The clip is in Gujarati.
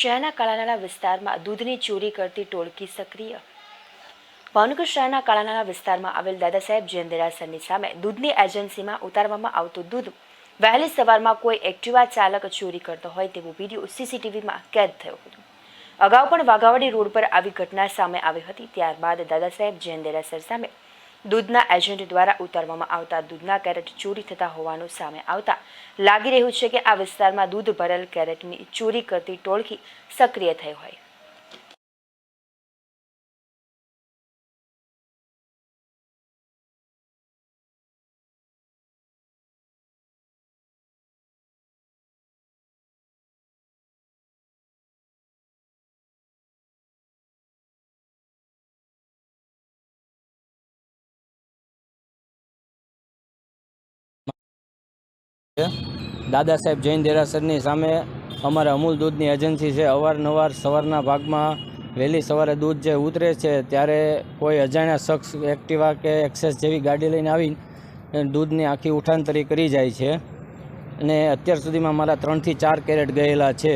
શહેરના કાળાનાળા વિસ્તારમાં દૂધની ચોરી કરતી ટોળકી સક્રિય. ભાવનગર શહેરના કાળાનાળા વિસ્તારમાં આવેલ દાદા સાહેબ જૈન સામે દૂધની એજન્સીમાં ઉતારવામાં આવતું દૂધ વહેલી સવારમાં કોઈ એક્ટિવા ચાલક ચોરી કરતો હોય તેવો વીડિયો સીસીટીવીમાં કેદ થયો હતો. અગાઉ પણ વાઘાવાડી રોડ પર આવી ઘટના સામે આવી હતી, ત્યારબાદ દાદા સાહેબ જૈન સામે દૂધના એજન્ટ દ્વારા ઉતારવામાં આવતા દૂધના કેરેટ ચોરી થતા હોવાનું સામે આવતા લાગી રહ્યું છે કે આ વિસ્તારમાં દૂધ ભરેલ કેરેટની ચોરી કરતી ટોળકી સક્રિય થઈ હોય. દાદા સાહેબ જૈન દેરાસરની સામે અમારા અમૂલ દૂધની એજન્સી છે, અવારનવાર સવારના ભાગમાં વહેલી સવારે દૂધ જે ઉતરે છે, ત્યારે કોઈ અજાણ્યા શખ્સ એક્ટિવા કે એક્સેસ જેવી ગાડી લઈને આવીને દૂધની આખી ઉઠાંતરી કરી જાય છે. અને અત્યાર સુધીમાં મારા ત્રણથી ચાર કેરેટ ગયેલા છે.